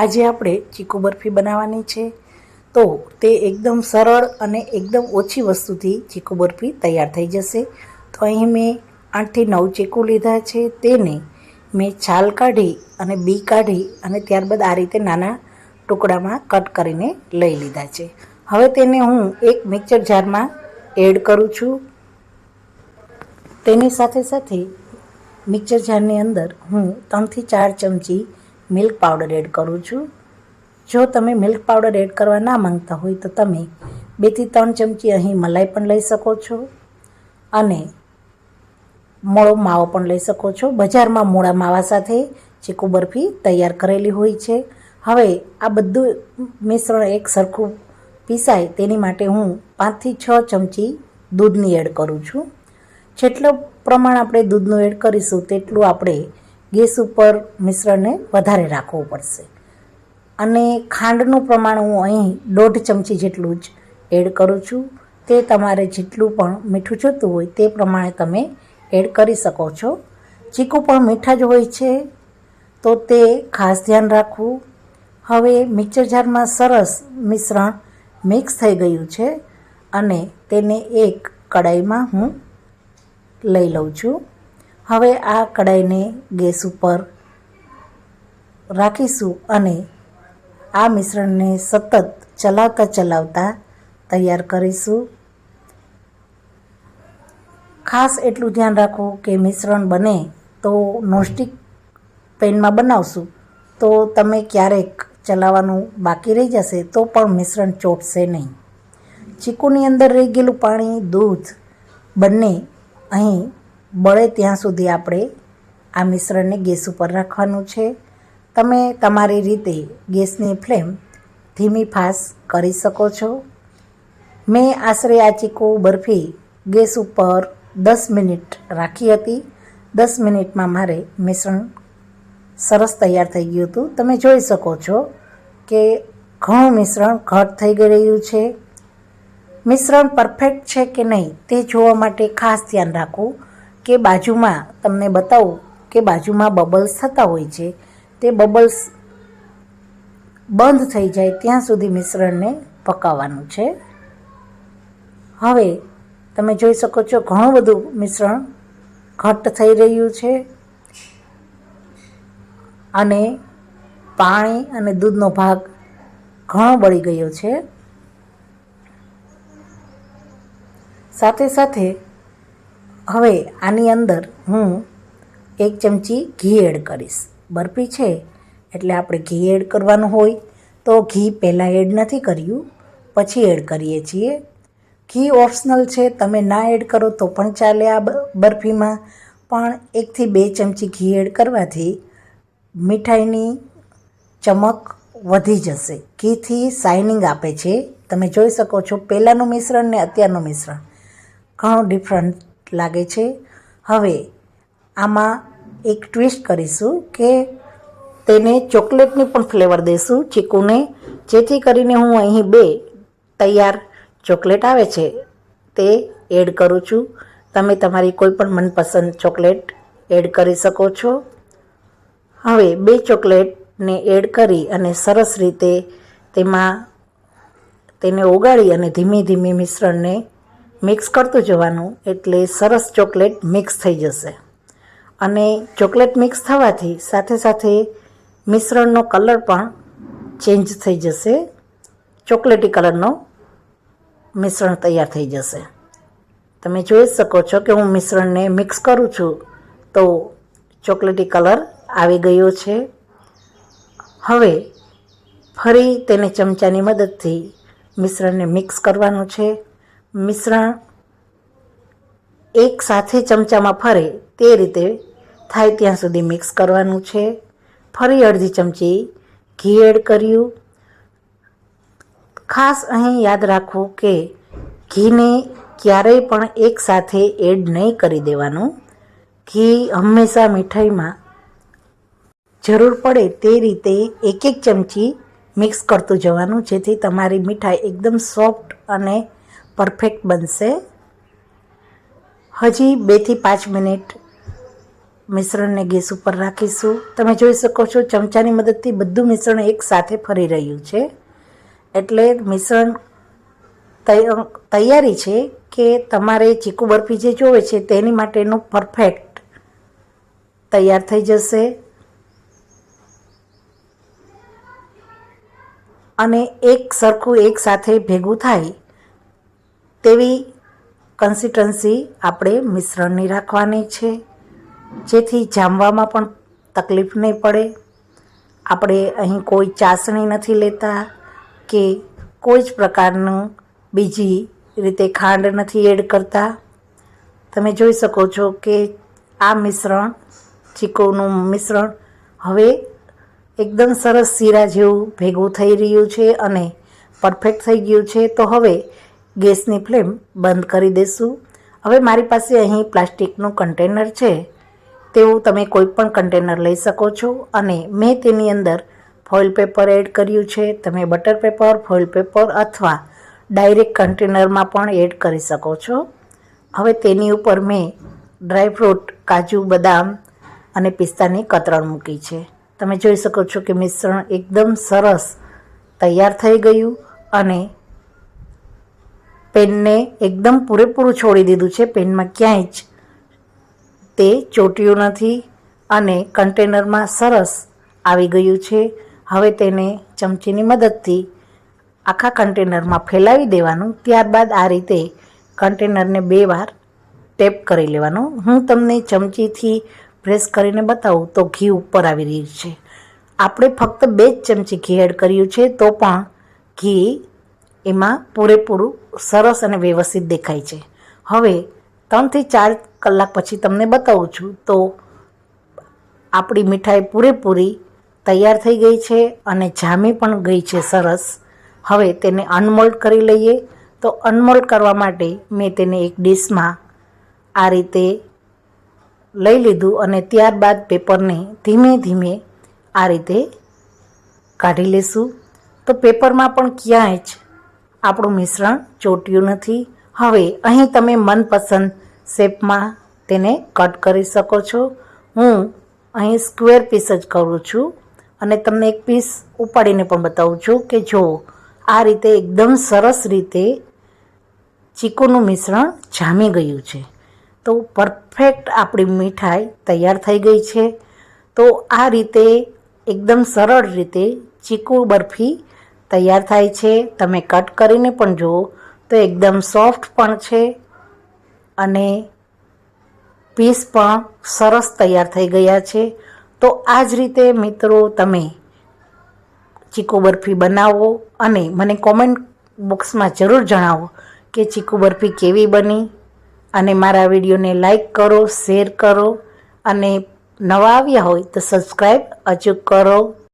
આજે આપણે ચીકુ બરફી બનાવવાની છે. તો તે એકદમ સરળ અને એકદમ ઓછી વસ્તુથી ચીકુ બરફી તૈયાર થઈ જશે. તો અહીં મેં આઠથી નવ ચીકુ લીધા છે. તેને મેં છાલ કાઢી અને બી કાઢી અને ત્યારબાદ આ રીતે નાના ટુકડામાં કટ કરીને લઈ લીધા છે. હવે તેને હું એક મિક્સર જારમાં એડ કરું છું. તેની સાથે સાથે મિક્સર જારની અંદર હું ત્રણથી ચાર ચમચી મિલ્ક પાવડર એડ કરું છું. જો તમે મિલ્ક પાવડર એડ કરવા ના માંગતા હોય તો તમે બેથી ત્રણ ચમચી અહીં મલાઈ પણ લઈ શકો છો અને મોળો માવો પણ લઈ શકો છો. બજારમાં મોળા માવા સાથે ચીકુ બરફી તૈયાર કરેલી હોય છે. હવે આ બધું મિશ્રણ એક સરખું પીસાય તેની માટે હું પાંચથી છ ચમચી દૂધની એડ કરું છું. જેટલો પ્રમાણ આપણે દૂધનું એડ કરીશું, તેટલું આપણે ગેસ ઉપર મિશ્રણને વધારે રાખવું પડશે. અને ખાંડનું પ્રમાણ હું અહીં દોઢ ચમચી જેટલું જ એડ કરું છું. તે તમારે જેટલું પણ મીઠું જોતું હોય તે પ્રમાણે તમે એડ કરી શકો છો. ચીકુ પણ મીઠા જ હોય છે, તો તે ખાસ ધ્યાન રાખવું. હવે મિક્સર જારમાં સરસ મિશ્રણ મિક્સ થઈ ગયું છે અને તેને એક કડાઈમાં હું લઈ લઉં છું. હવે આ કડાઈને ગેસ ઉપર રાખીશું અને આ મિશ્રણને સતત ચલાવતા ચલાવતા તૈયાર કરીશું. ખાસ એટલું ધ્યાન રાખવું કે મિશ્રણ બને તો નોનસ્ટિક પેનમાં બનાવશું. તો તમે ક્યારેક ચલાવવાનું બાકી રહી જશે તો પણ મિશ્રણ ચોટશે નહીં. ચીકુની અંદર રહી ગયેલું પાણી, દૂધ બંને અહીં બળે ત્યાં સુધી આપણે આ મિશ્રણને ગેસ ઉપર રાખવાનું છે. તમે તમારી રીતે ગેસની ફ્લેમ ધીમી ફાસ કરી શકો છો. મેં આશરે આ ચીકુ બરફી ગેસ ઉપર દસ મિનિટ રાખી હતી. દસ મિનિટમાં મારે મિશ્રણ સરસ તૈયાર થઈ ગયું હતું. તમે જોઈ શકો છો કે ઘણું મિશ્રણ ઘટ થઈ રહ્યું છે. મિશ્રણ પરફેક્ટ છે કે નહીં તે જોવા માટે ખાસ ધ્યાન રાખવું. કે બાજુમાં તમને બતાવું કે બાજુમાં બબલ્સ થતા હોય છે. તે બબલ્સ બંધ થઈ જાય ત્યાં સુધી મિશ્રણને પકાવવાનું છે. હવે તમે જોઈ શકો છો ઘણું બધું મિશ્રણ ઘટ્ટ થઈ રહ્યું છે. અને પાણી અને દૂધનો ભાગ ઘણો બળી ગયો છે. સાથે સાથે હવે આની અંદર હું એક ચમચી ઘી એડ કરીશ. બરફી છે એટલે આપણે ઘી એડ કરવાનું હોય તો ઘી પહેલાં એડ નથી કર્યું, પછી એડ કરીએ છીએ. ઘી ઓપ્શનલ છે, તમે ના એડ કરો તો પણ ચાલે આ બરફીમાં. પણ એકથી બે ચમચી ઘી એડ કરવાથી મીઠાઈની ચમક વધી જશે. ઘીથી શાઇનિંગ આપે છે. તમે જોઈ શકો છો, પહેલાંનું મિશ્રણ ને અત્યારનું મિશ્રણ. ઘણું ડિફરન્ટ લાગે છે. હવે આમાં એક ટ્વિસ્ટ કરીશું કે તેને ચોકલેટની પણ ફ્લેવર દઈશું ચીકુને, જેથી કરીને હું અહીં બે તૈયાર ચોકલેટ આવે છે તે એડ કરું છું. તમે તમારી કોઈ પણ મનપસંદ ચોકલેટ એડ કરી શકો છો. હવે બે ચોકલેટને એડ કરી અને સરસ રીતે તેમાં તેને ઓગાળી અને ધીમે ધીમે મિશ્રણને મિક્સ કરતું જવાનું એટલે સરસ ચોકલેટ મિક્સ થઈ જશે. અને ચોકલેટ મિક્સ થવાથી સાથે સાથે મિશ્રણનો કલર પણ ચેન્જ થઈ જશે. ચોકલેટી કલરનો મિશ્રણ તૈયાર થઈ જશે. તમે જોઈ શકો છો કે હું મિશ્રણને મિક્સ કરું છું તો ચોકલેટી કલર આવી ગયો છે. હવે ફરી તેને ચમચાની મદદથી મિશ્રણને મિક્સ કરવાનું છે. મિશ્રણ એક સાથે ચમચામાં ફરે તે રીતે થાય ત્યાં સુધી મિક્સ કરવાનું છે. ફરી અડધી ચમચી ઘી એડ કર્યું. ખાસ અહીં યાદ રાખવું કે ઘીને ક્યારેય પણ એકસાથે એડ નહીં કરી દેવાનું. ઘી હંમેશા મીઠાઈમાં જરૂર પડે તે રીતે એક એક ચમચી મિક્સ કરતું જવાનું, જેથી તમારી મીઠાઈ એકદમ સોફ્ટ અને પરફેક્ટ બનશે. હજી બેથી પાંચ મિનિટ મિશ્રણને ગેસ ઉપર રાખીશું. તમે જોઈ શકો છો ચમચાની મદદથી બધું મિશ્રણ એક સાથે ફરી રહ્યું છે. એટલે મિશ્રણ તૈયારી છે કે તમારે ચીકુ બરફી જે જોવે છે તેની માટેનું પરફેક્ટ તૈયાર થઈ જશે. અને એક સરખું એક સાથે ભેગું થાય તેવી કન્સિસ્ટન્સી આપણે મિશ્રણની રાખવાની છે. જેથી જામવામાં પણ તકલીફ નહીં પડે. આપણે અહીં કોઈ ચાસણી નથી લેતા કે કોઈ જ પ્રકારનું બીજી રીતે ખાંડ નથી એડ કરતા. તમે જોઈ શકો છો કે આ મિશ્રણ, ચીકુનું મિશ્રણ હવે એકદમ સરસ શીરા જેવું ભેગું થઈ રહ્યું છે અને પરફેક્ટ થઈ ગયું છે. તો હવે ગેસની ફ્લેમ બંધ કરી દેશું. હવે મારી પાસે અહીં પ્લાસ્ટિકનું કન્ટેનર છે. તેવું તમે કોઈ પણ કન્ટેનર લઈ શકો છો અને મેં તેની અંદર ફોઇલ પેપર એડ કર્યું છે. તમે બટર પેપર, ફોઇલ પેપર અથવા ડાયરેક્ટ કન્ટેનરમાં પણ એડ કરી શકો છો. હવે તેની ઉપર મેં ડ્રાયફ્રૂટ કાજુ, બદામ અને પિસ્તાની કતરણ મૂકી છે. તમે જોઈ શકો છો કે મિશ્રણ એકદમ સરસ તૈયાર થઈ ગયું અને પેનને એકદમ પૂરેપૂરું છોડી દીધું છે પેનમાં ક્યાંય જ. તે ચોટ્યું નથી અને કન્ટેનરમાં સરસ આવી ગયું છે. હવે તેને ચમચીની મદદથી આખા કન્ટેનરમાં ફેલાવી દેવાનું. ત્યારબાદ આ રીતે કન્ટેનરને બે વાર ટેપ કરી લેવાનું. હું તમને ચમચીથી પ્રેસ કરીને બતાવું તો ઘી ઉપર આવી રહ્યું છે. આપણે ફક્ત બે જ ચમચી ઘી એડ કર્યું છે તો પણ ઘી એમાં પૂરેપૂરું સરસ અને વ્યવસ્થિત દેખાય છે. હવે, ત્રણથી ચાર કલાક પછી તમને બતાવું છું તો આપણી મીઠાઈ પૂરેપૂરી તૈયાર થઈ ગઈ છે અને જામી પણ ગઈ છે સરસ. હવે તેને અનમોલ્ડ કરી લઈએ. તો અનમોલ્ડ કરવા માટે મેં તેને એક ડીશમાં આ રીતે લઈ લીધું અને ત્યારબાદ પેપરને ધીમે ધીમે આ રીતે કાઢી લેશું. તો પેપરમાં પણ ક્યાંય જ આપણું મિશ્રણ ચોટ્યું નથી. હવે અહીં તમે મનપસંદ શેપમાં તેને કટ કરી શકો છો. હું અહીં સ્ક્વેર પીસ જ કરું છું અને તમને એક પીસ ઉપાડીને પણ બતાવું છું કે જો આ રીતે એકદમ સરસ રીતે ચીકુનું મિશ્રણ જામી ગયું છે, તો પરફેક્ટ આપણી મીઠાઈ તૈયાર થઈ ગઈ છે. તો આ રીતે એકદમ સરળ રીતે ચીકુ બરફી તૈયાર થાય છે. તમે કટ કરીને પણ જુઓ, તો એકદમ સોફ્ટ પણ છે અને પીસ પણ સરસ તૈયાર થઈ ગયા છે. તો આ જ રીતે મિત્રો તમે ચીકુ બરફી બનાવો અને મને કોમેન્ટ બોક્સમાં જરૂર જણાવો કે ચીકુ બરફી કેવી બની અને મારા વિડીયોને લાઈક કરો શેર કરો અને નવા આવ્યા હોય તો સબસ્ક્રાઈબ અચૂક કરો.